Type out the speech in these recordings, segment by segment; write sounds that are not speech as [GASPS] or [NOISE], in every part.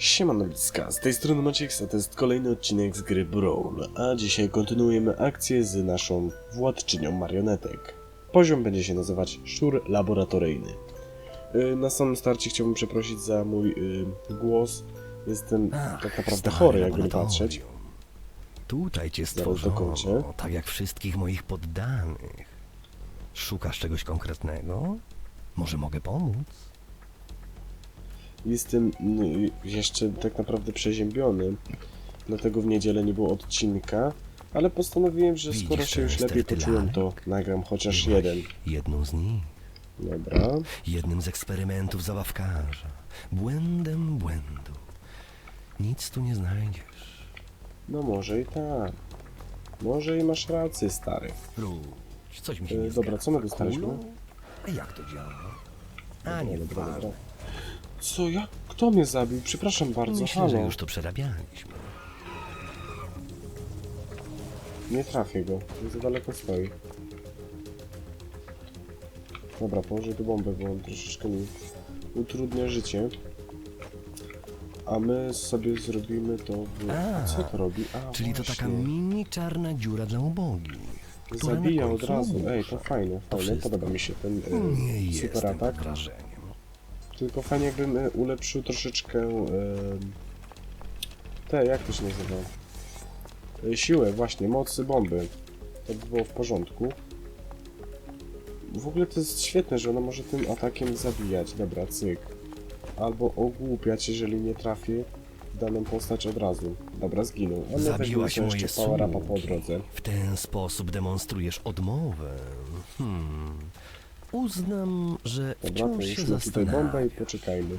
Siemano Bliska, z tej strony Maciek, a to jest kolejny odcinek z gry Brawl, a dzisiaj kontynuujemy akcję z naszą władczynią marionetek. Poziom będzie się nazywać Szczur Laboratoryjny. Yy, Na samym starcie chciałbym przeprosić za mój yy, głos. Jestem Ach, tak naprawdę chory, jakby patrzeć. Tutaj cię stworzono, tak jak wszystkich moich poddanych. Szukasz czegoś konkretnego? Może mogę pomóc? Jestem mm, jeszcze tak naprawdę przeziębiony, dlatego w niedzielę nie było odcinka, ale postanowiłem, że skoro Widzisz się już lepiej sterty poczułem, to nagram chociaż jeden. Jedną z nich. Dobra. Jednym z eksperymentów zabawkarza. Błędem błędu. Nic tu nie znajdziesz. No może i tak. Może i masz rację, stary. Wróć, coś mi się E, nie dobra, zgadza. co my dostaliśmy? Kulą? A jak to działa? A nie, dobra, dobra. Co ja? Kto mnie zabił? Przepraszam bardzo, Myślę, że halo. już to przerabialiśmy. Nie trafię go, nie za daleko stoi. Dobra, położę tu bombę, bo on troszeczkę mi utrudnia życie. A my sobie zrobimy to w... A, Co to robi? A, Czyli to taka właśnie. mini czarna dziura dla ubogich. która na Zabija od końcu razu. Ej, to fajne, fajne. wszystko. Podoba mi się ten Nie e, super jestem atak. pod wrażeniem. Tylko fajnie jakbym e, ulepszył troszeczkę te, jak to się nazywa? E, siłę, właśnie, mocy bomby. To by było w porządku. W ogóle to jest świetne, że ona może tym atakiem zabijać. Dobra, cyk. Albo ogłupiać, jeżeli nie trafię w daną postać od razu. Dobra, zginął. A my Zabiłaś moje jeszcze upa po drodze. W ten sposób demonstrujesz odmowę. Hmm. Uznam, że Dobra, wciąż to się już tutaj bombę i zastanawiam. poczekajmy.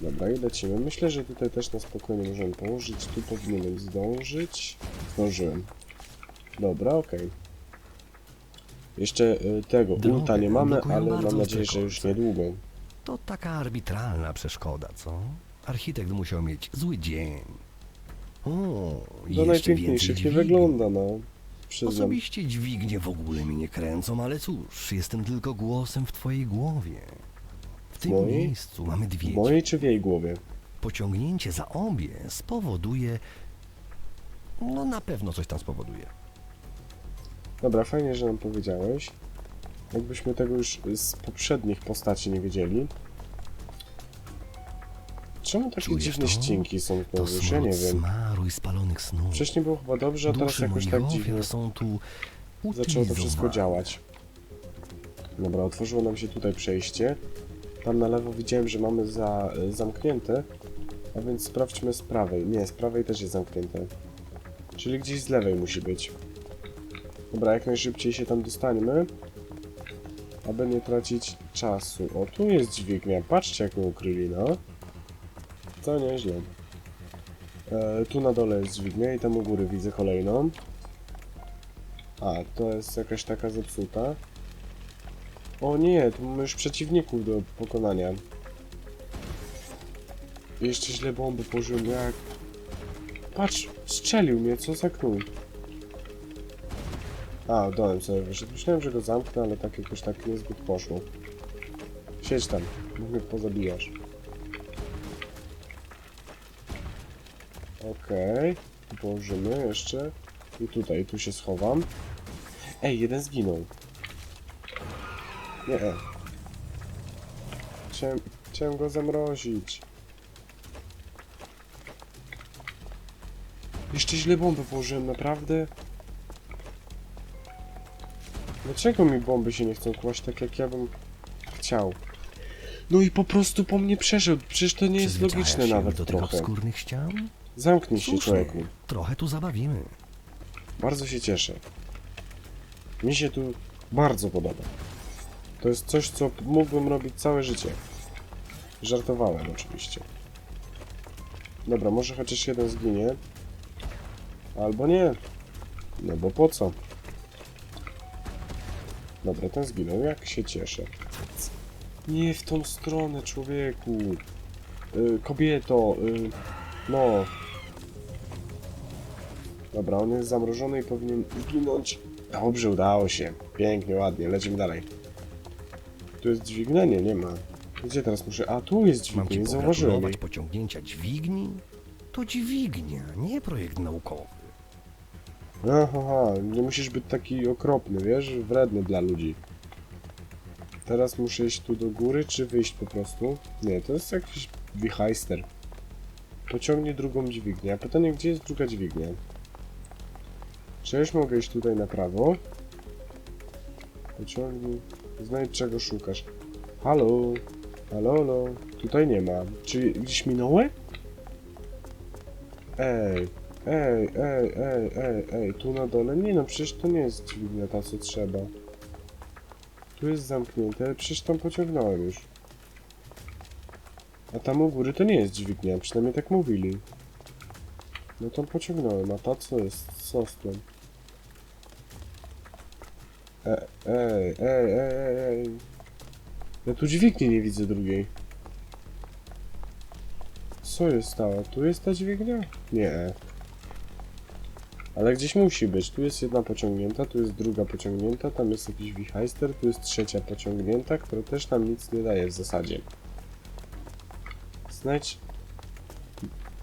Dobra, i lecimy. Myślę, że tutaj też na spokojnie możemy położyć. Tu powinienem zdążyć. Zdążyłem. Dobra, okej. Jeszcze y, tego Drogę ulta nie mamy, blokują ale bardzo mam nadzieję, że już niedługo. To taka arbitralna przeszkoda, co? Architekt musiał mieć zły dzień. O, Do jeszcze najpiękniejszych więcej nie dźwigni. wygląda, no. Przyznam. Osobiście dźwignie w ogóle mi nie kręcą, ale cóż, jestem tylko głosem w twojej głowie. W tym Mojej? miejscu mamy dwie. W mojej czy w jej głowie? Pociągnięcie za obie spowoduje. No na pewno coś tam spowoduje. Dobra, fajnie, że nam powiedziałeś. Jakbyśmy tego już z poprzednich postaci nie wiedzieli. Czemu takie Czujesz dziwne to? ścinki są To znowu? Ja nie smród wiem. smaru i spalonych snów. Wcześniej było chyba dobrze, a teraz Duszy jakoś moich tak ofiar dziwnie są tu zaczęło to wszystko utylizowane. działać. Dobra, otworzyło nam się tutaj przejście. Tam na lewo widziałem, że mamy za, zamknięte, a więc sprawdźmy z prawej. Nie, z prawej też jest zamknięte. Czyli gdzieś z lewej musi być. Dobra, jak najszybciej się tam dostańmy, aby nie tracić czasu. O, tu jest dźwignia. Patrzcie, jak ją ukryli, no. To nieźle. E, tu na dole jest dźwignia i tam u góry widzę kolejną. A, to jest jakaś taka zepsuta. O nie, tu mamy już przeciwników do pokonania. Jeszcze źle bomby położyłem, jak... Patrz, strzelił mnie, co za knuj. A, dołem sobie wyszedł. Myślałem, że go zamknę, ale tak jakoś tak niezbyt poszło. Siedź tam, bo mnie pozabijasz. Okej, tu położymy jeszcze. I tutaj, tu się schowam. Ej, jeden zginął. Nie. Chciałem, chciałem go zamrozić. Jeszcze źle bomby położyłem, naprawdę? Dlaczego mi bomby się nie chcą kłaść tak, jak ja bym chciał? No i po prostu po mnie przeszedł. Przecież to nie jest logiczne nawet do tych trochę. obskurnych ścian? Zamknij się, Słusznie. człowieku. Trochę tu zabawimy. Bardzo się cieszę. Mi się tu bardzo podoba. To jest coś, co mógłbym robić całe życie. Żartowałem oczywiście. Dobra, może chociaż jeden zginie. Albo nie. No bo po co? Dobra, ten zginął. Jak się cieszę. Nie w tą stronę, człowieku. Y, kobieto. Y, no. Dobra, on jest zamrożony i powinien zginąć. Dobrze, udało się. Pięknie, ładnie. Lecimy dalej. Tu jest dźwignienie, nie ma. Gdzie teraz muszę? A, tu jest Mam dźwignia, ci nie zauważyłem jej. pogratulować pociągnięcia dźwigni? To dźwignia, nie projekt naukowy. Aha, nie musisz być taki okropny, wiesz? Wredny dla ludzi. Teraz muszę iść tu do góry, czy wyjść po prostu? Nie, to jest jakiś wichajster. Pociągnij drugą dźwignię. A pytanie, gdzie jest druga dźwignia? Czy ja już mogę iść tutaj na prawo? Pociągnij... Znajdź czego szukasz. Halo? Halo, halo? Tutaj nie ma. Czy gdzieś minąłem? Ej, ej, ej, ej, ej, ej, tu na dole? Nie no, przecież to nie jest dźwignia ta, co trzeba. Tu jest zamknięte, przecież tam pociągnąłem już. A tam u góry to nie jest dźwignia, przynajmniej tak mówili. No tam pociągnąłem, a ta co jest? Co z tym? Ej, ej, ej, ej, ej. Ja tu dźwigni nie widzę drugiej. Co jest stała? Tu jest ta dźwignia? Nie. Ale gdzieś musi być. Tu jest jedna pociągnięta, tu jest druga pociągnięta, tam jest jakiś wichajster, tu jest trzecia pociągnięta, która też nam nic nie daje w zasadzie. Znajdź...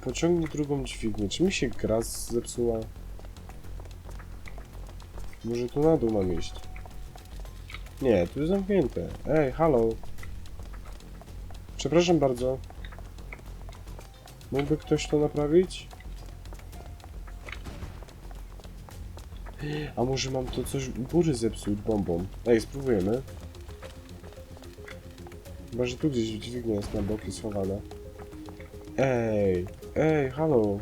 Pociągnij drugą dźwignię. Czy mi się gra zepsuła? Może tu na dół mam iść? Nie, tu jest zamknięte. Ej, halo. Przepraszam bardzo. Mógłby ktoś to naprawić? A może mam to coś góry zepsuć bombą? Ej, spróbujemy. Chyba, że tu gdzieś dźwignia jest na boki schowana. Ej, ej, halo.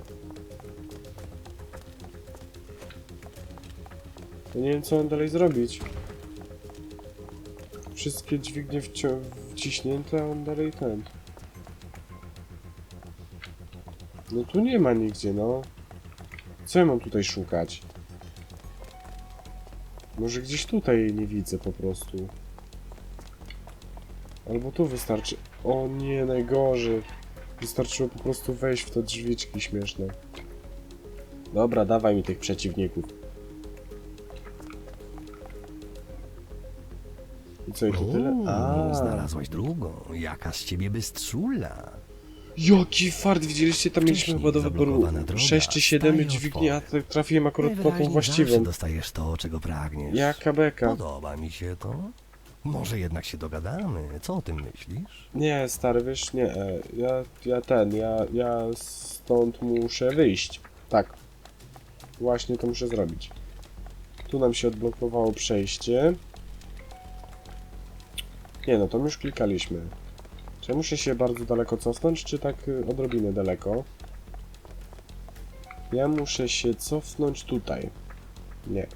Ja nie wiem, co mam dalej zrobić. Wszystkie dźwignie wci- wciśnięte, a on dalej ten. No tu nie ma nigdzie, no. Co ja mam tutaj szukać? Może gdzieś tutaj nie widzę po prostu. Albo tu wystarczy. O nie, najgorzej. Wystarczyło po prostu wejść w te drzwiczki śmieszne. Dobra, dawaj mi tych przeciwników. I co, i to tyle? A, znalazłaś drugą. Jaka z ciebie bystrzula. Jaki fart, widzieliście, tam mieliśmy Wcześniej chyba do wyboru zablokowana droga 6 czy 7 staje dźwigni, a tak trafiłem akurat po tą Najwyraźniej właściwą. zawsze dostajesz to, czego pragniesz. Jaka beka. Podoba mi się to. Może jednak się dogadamy. Co o tym myślisz? Nie, stary, wiesz, nie, e, ja, ja ten, ja, ja stąd muszę wyjść. Tak. Właśnie to muszę zrobić. Tu nam się odblokowało przejście. Nie no, to my już klikaliśmy. Czy ja muszę się bardzo daleko cofnąć, czy tak y, odrobinę daleko? Ja muszę się cofnąć tutaj. Nie.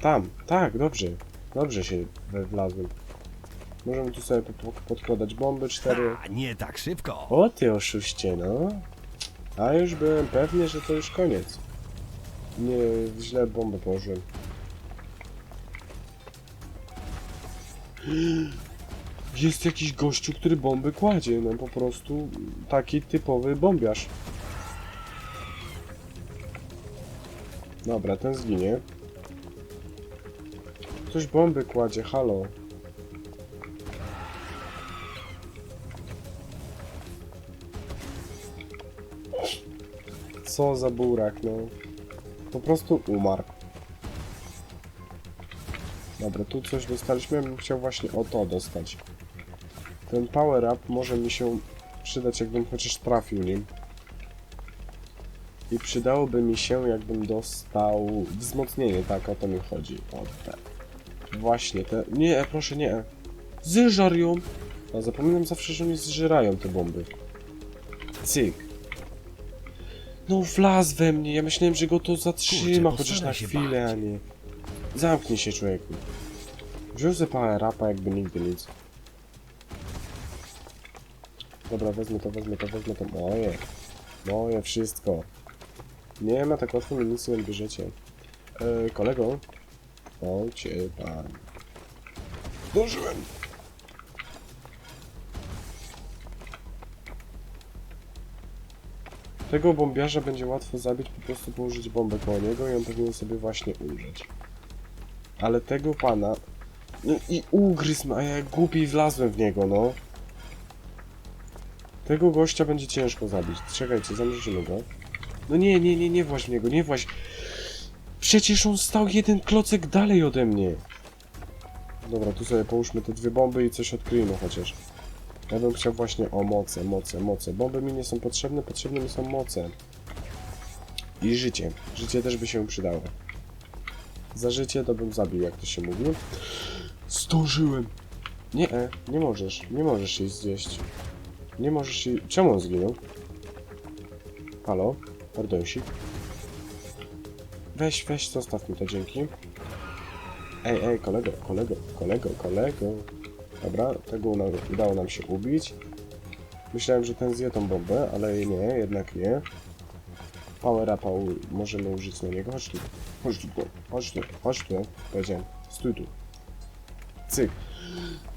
Tam, tak, dobrze. Dobrze się wlazłem. Możemy tu sobie po- podkładać bomby cztery. A, nie tak szybko. O ty oszuście, no. A już byłem pewny, że to już koniec. Nie, źle bombę położyłem. Jest jakiś gościu, który bomby kładzie. No po prostu taki typowy bombiarz. Dobra, ten zginie. Ktoś bomby kładzie, halo. Co za burak, no. Po prostu umarł. Dobra, tu coś dostaliśmy, ja bym chciał właśnie o to dostać. Ten power up może mi się przydać, jakbym chociaż trafił nim. I przydałoby mi się, jakbym dostał wzmocnienie, tak, o to mi chodzi. O te. Właśnie te... Nie, proszę, nie. Zżar ją! A zapominam zawsze, że oni zżerają te bomby. Cyk. No wlazł we mnie, ja myślałem, że go to zatrzyma Kurczę, chociaż na postaraj się chwilę, a nie. Zamknij się człowieku. Wziął power upa jakby nigdy nic. Dobra, wezmę to, wezmę to, wezmę to. Moje. Moje wszystko. Nie ma tak łatwo mi nic nie odbierzecie. E, kolego. Cię pan. Zdążyłem! Tego bombiarza będzie łatwo zabić, po prostu położyć bombę koło niego i on powinien sobie właśnie umrzeć. Ale tego pana No i ugryzł a ja głupi wlazłem w niego, no. Tego gościa będzie ciężko zabić. Czekajcie, zamrzymy go. No nie, nie, nie, nie właź w niego, nie właź. Przecież on stał jeden klocek dalej ode mnie. Dobra, tu sobie połóżmy te dwie bomby i coś odkryjmy chociaż. Ja bym chciał właśnie o moce, moce, moce. Bomby mi nie są potrzebne, potrzebne mi są moce. I życie. Życie też by się przydało. Za życie to bym zabił, jak to się mówi. Zdążyłem. Nie, e, nie możesz. Nie możesz jej zjeść. Nie możesz jej... Czemu on zginął? Halo? Pardonsik. Weź, weź, zostaw mi to, dzięki. Ej, ej, kolego, kolego, kolego, kolego. Dobra, tego udało nam się ubić. Myślałem, że ten zje tą bombę, ale nie, jednak nie. Power upa możemy użyć na niego. Chodź tu, chodź tu, chodź tu, chodź tu, powiedziałem. Stój tu. Cyk.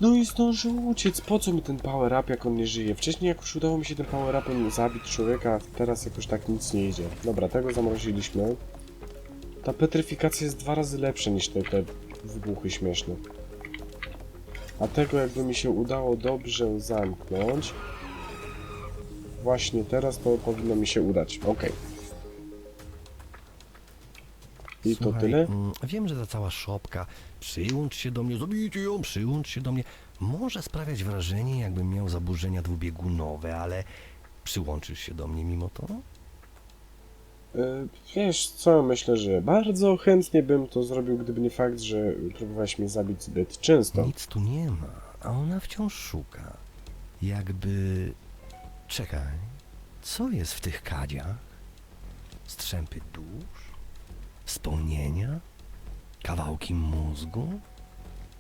No i zdążył uciec. Po co mi ten power up, jak on nie żyje? Wcześniej jakoś udało mi się tym power upem zabić człowieka, teraz jakoś tak nic nie idzie. Dobra, tego zamroziliśmy. Ta petryfikacja jest dwa razy lepsza niż te, te wybuchy śmieszne. A tego jakby mi się udało dobrze zamknąć. Właśnie teraz to powinno mi się udać. Okej. I to Słuchaj, tyle? mm, Wiem, że ta cała szopka, przyłącz się do mnie, zabijcie ją, przyłącz się do mnie, może sprawiać wrażenie, jakbym miał zaburzenia dwubiegunowe, ale przyłączysz się do mnie mimo to? E, Wiesz co, myślę, że bardzo chętnie bym to zrobił, gdyby nie fakt, że próbowałeś mnie zabić zbyt często. Nic tu nie ma, a ona wciąż szuka. Jakby... Czekaj, co jest w tych kadziach? Strzępy dusz? Wspomnienia? Kawałki mózgu?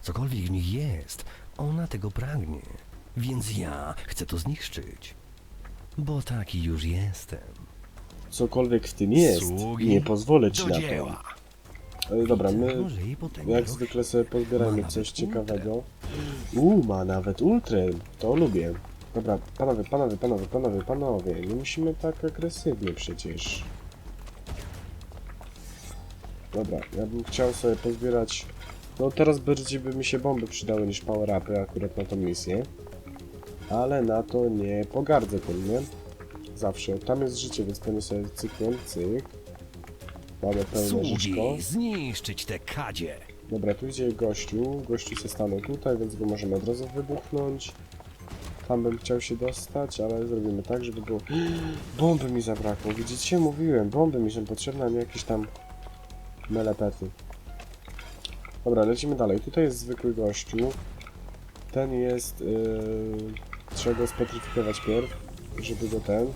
Cokolwiek w nich jest, ona tego pragnie, więc ja chcę to zniszczyć. Bo taki już jestem. Cokolwiek w tym jest, Sługi nie pozwolę ci Do na dzieła! to. E, Dobra, my Może jej potęga jak rośnie. zwykle sobie pozbierajmy Ma coś nawet ciekawego. Uuu, ma nawet ultrę, to lubię. Dobra, panowie, panowie, panowie, panowie, panowie, nie musimy tak agresywnie przecież. Dobra, ja bym chciał sobie pozbierać... No teraz bardziej by mi się bomby przydały niż power-upy akurat na tą misję. Ale na to nie pogardzę tym, nie? Zawsze. Tam jest życie, więc pewnie sobie cykłem, cyk. Mamy pełne żyćko. Zniszczyć te kadzie! Dobra, tu idzie gościu. Gościu się stanął tutaj, więc go możemy od razu wybuchnąć. Tam bym chciał się dostać, ale zrobimy tak, żeby było... [GASPS] Bomby mi zabrakło. Widzicie? Mówiłem, bomby mi są potrzebne, a nie jakieś tam melepety. Dobra, lecimy dalej. Tutaj jest zwykły gościu. Ten jest... Yy... Trzeba go spetryfikować pierw, żeby go ten...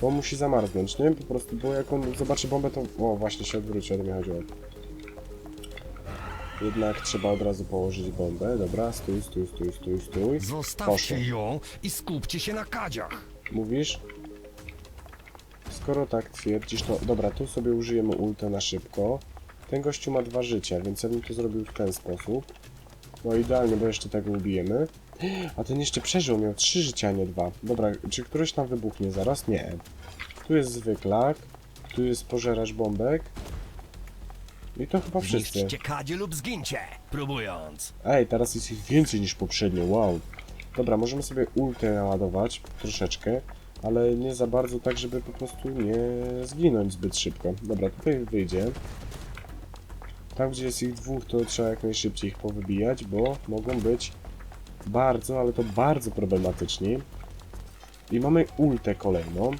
Bo on musi zamarznąć, nie? Po prostu, bo jak on zobaczy bombę, to... O, właśnie się odwróci, o to mi chodziło. Jednak trzeba od razu położyć bombę. Dobra, stój, stój, stój, stój, stój. Zostawcie Poszło. ją i skupcie się na kadziach! Mówisz? Skoro tak twierdzisz, to dobra, tu sobie użyjemy ulta na szybko. Ten gościu ma dwa życia, więc ja bym to zrobił w ten sposób. No idealnie, bo jeszcze tego ubijemy. A ten jeszcze przeżył, miał trzy życia, a nie dwa. Dobra, czy któryś tam wybuchnie zaraz? Nie. Tu jest zwyklak, tu jest pożeracz bombek. I to chyba wszyscy. Zniszczcie kadzie lub zgincie, próbując. Ej, teraz jest ich więcej niż poprzednio, wow. Dobra, możemy sobie ultę naładować, troszeczkę, ale nie za bardzo tak, żeby po prostu nie zginąć zbyt szybko. Dobra, tutaj wyjdzie. Tam, gdzie jest ich dwóch, to trzeba jak najszybciej ich powybijać, bo mogą być bardzo, ale to bardzo problematyczni. I mamy ultę kolejną,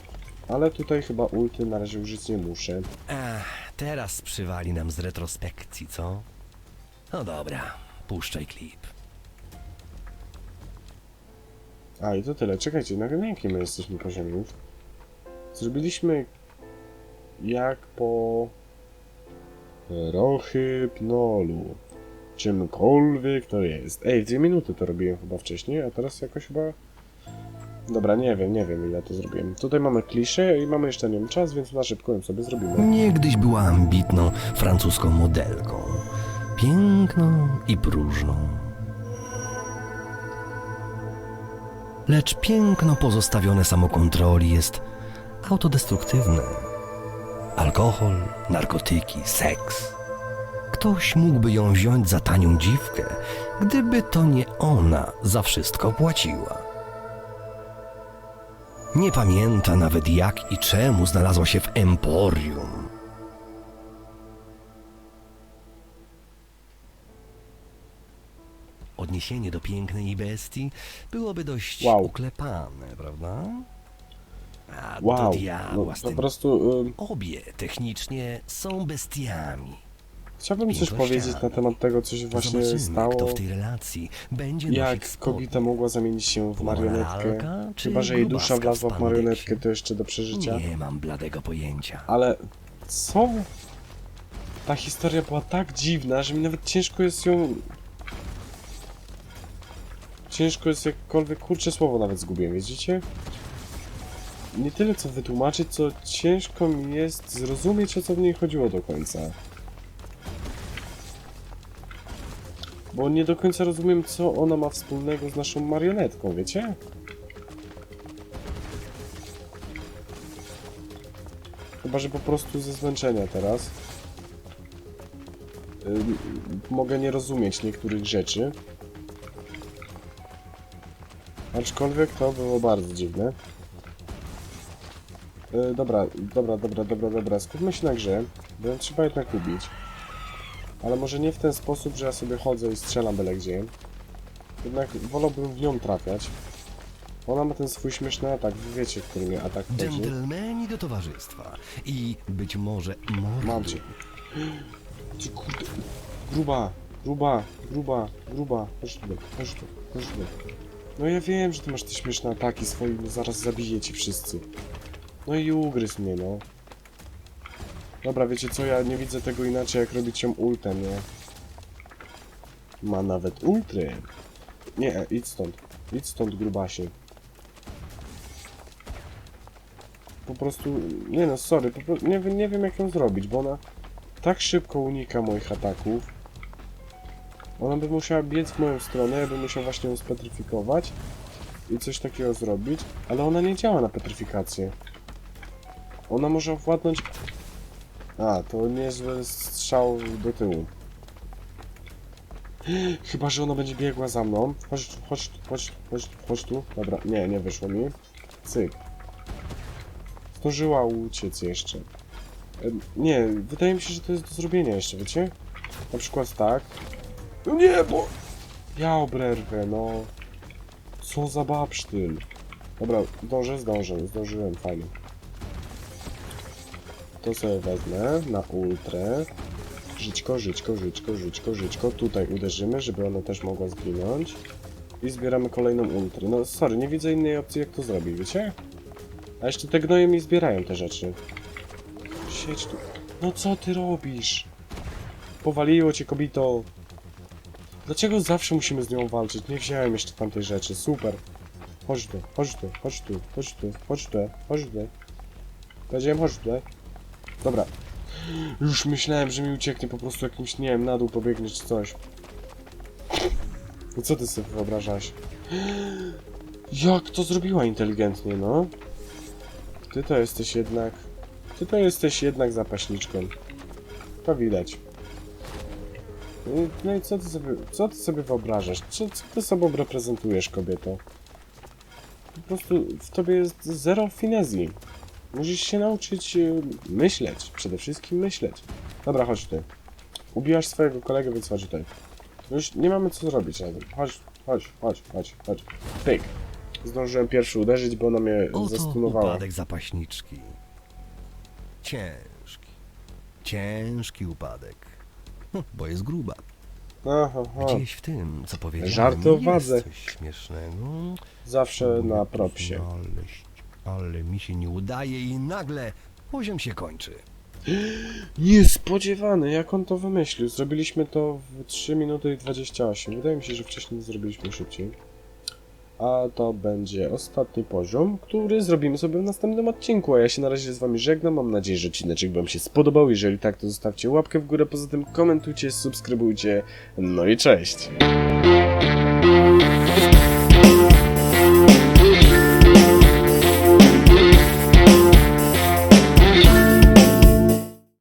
ale tutaj chyba ulty na razie użyć nie muszę. Ech, teraz przywali nam z retrospekcji, co? No dobra, puszczaj klip. A i to tyle. Czekajcie, na na jakim my jesteśmy poziomie już? Zrobiliśmy jak po rohypnolu. Czymkolwiek to jest. Ej, dwie minuty to robiłem chyba wcześniej, a teraz jakoś chyba... Dobra, nie wiem, nie wiem ile to zrobiłem. Tutaj mamy kliszę i mamy jeszcze wiem czas, więc na szybko ją sobie zrobimy. Niegdyś była ambitną francuską modelką. Piękną i próżną. Lecz piękno pozostawione samokontroli jest autodestruktywne. Alkohol, narkotyki, seks. ktoś mógłby ją wziąć za tanią dziwkę, gdyby to nie ona za wszystko płaciła. Nie pamięta nawet jak i czemu znalazła się w emporium. Odniesienie do pięknej bestii byłoby dość Wow. uklepane, prawda? A Wow, do diabła no, z po tym. prostu ym, Obie technicznie są bestiami. chciałbym coś Pięknościami. powiedzieć na temat tego, co się właśnie Zobaczymy, stało. kto w tej relacji będzie Jak kobieta mogła zamienić się w marionetkę? Moralka czy Chyba, że jej dusza w wlazła w marionetkę, to jeszcze do przeżycia. Nie mam bladego pojęcia. Ale co? Ta historia była tak dziwna, że mi nawet ciężko jest ją... Ciężko jest jakkolwiek, kurcze słowo nawet zgubiłem, widzicie? Nie tyle co wytłumaczyć, co ciężko mi jest zrozumieć, o co w niej chodziło do końca. Bo nie do końca rozumiem, co ona ma wspólnego z naszą marionetką, wiecie? Chyba, że po prostu ze zmęczenia teraz. Ym, mogę nie rozumieć niektórych rzeczy. Aczkolwiek to było bardzo dziwne. Yy, dobra, dobra, dobra, dobra, dobra. Skupmy się na grze, bo ją trzeba jednak lubić. Ale może nie w ten sposób, że ja sobie chodzę i strzelam byle gdzie. Jednak wolałbym w nią trafiać. Ona ma ten swój śmieszny atak, wy wiecie, który mnie atak chodzi. Dżentelmeni do towarzystwa i być może mordy. Mam cię. Ty kurde. Gruba, gruba, gruba, gruba. Chodź tu, chodź tu, chodź tu. No ja wiem, że ty masz te śmieszne ataki swoje, no zaraz zabiję ci wszyscy. No i ugryz mnie, no. Dobra, wiecie co, ja nie widzę tego inaczej, jak robić ją ultem, nie? Ma nawet ultry. Nie, idź stąd. Idź stąd, grubasie. Po prostu, nie no, sorry, prostu, nie, nie wiem jak ją zrobić, bo ona tak szybko unika moich ataków. Ona by musiała biec w moją stronę, ja bym musiał właśnie ją spetryfikować i coś takiego zrobić, ale ona nie działa na petryfikację. Ona może władnąć... A, to niezły strzał do tyłu. [GASPS] Chyba, że ona będzie biegła za mną. Chodź, chodź, chodź, chodź, chodź tu. Dobra, nie, nie wyszło mi. Cyk. Zdążyła uciec jeszcze. Nie, wydaje mi się, że to jest do zrobienia jeszcze, wiecie? Na przykład tak. No nie, bo... Ja obrerwę, no. Co za babsztyl. Dobra, zdążę, zdążę, zdążyłem, fajnie. To sobie wezmę na ultrę. Żyćko, żyćko, żyćko, żyćko, żyćko. Tutaj uderzymy, żeby ona też mogła zginąć. I zbieramy kolejną ultrę. No sorry, nie widzę innej opcji jak to zrobić, wiecie? A jeszcze te gnoje mi zbierają te rzeczy. Siedź tu. No co ty robisz? Powaliło cię kobito. Dlaczego zawsze musimy z nią walczyć? Nie wziąłem jeszcze tamtej rzeczy. Super. Chodź tu, chodź tu, chodź tu, chodź tu, chodź tu, chodź tu. Powiedziałem chodź tu. Dobra. Już myślałem, że mi ucieknie po prostu jakimś, nie wiem, na dół pobiegnie czy coś. I co ty sobie wyobrażasz? Jak to zrobiła inteligentnie, no? Ty to jesteś jednak... Ty to jesteś jednak zapaśniczką. To widać. No i- co ty sobie, co ty sobie wyobrażasz? Co, co ty sobą reprezentujesz, kobieto? Po prostu w tobie jest zero finezji. Musisz się nauczyć e, myśleć. Przede wszystkim myśleć. Dobra, chodź ty. Ubiłaś swojego kolegę, więc chodź tutaj. Już nie mamy co zrobić razem. Chodź, chodź, chodź, chodź, chodź. Pyk. Zdążyłem pierwszy uderzyć, bo ona mnie Oto zastunowała. upadek zapaśniczki. Ciężki. Ciężki upadek. Hm, Bo jest gruba. Aha, aha. Gdzieś w tym, co powiedziałem, Żarty o wadze. jest coś śmiesznego. Zawsze na propsie. Ale mi się nie udaje i nagle poziom się kończy. Niespodziewane, jak on to wymyślił. Zrobiliśmy to w 3 minuty i 28. Wydaje mi się, że wcześniej zrobiliśmy szybciej. A to będzie ostatni poziom, który zrobimy sobie w następnym odcinku. A ja się na razie z wami żegnam. Mam nadzieję, że odcinek wam się spodobał. Jeżeli tak, to zostawcie łapkę w górę. Poza tym komentujcie, subskrybujcie. No i cześć!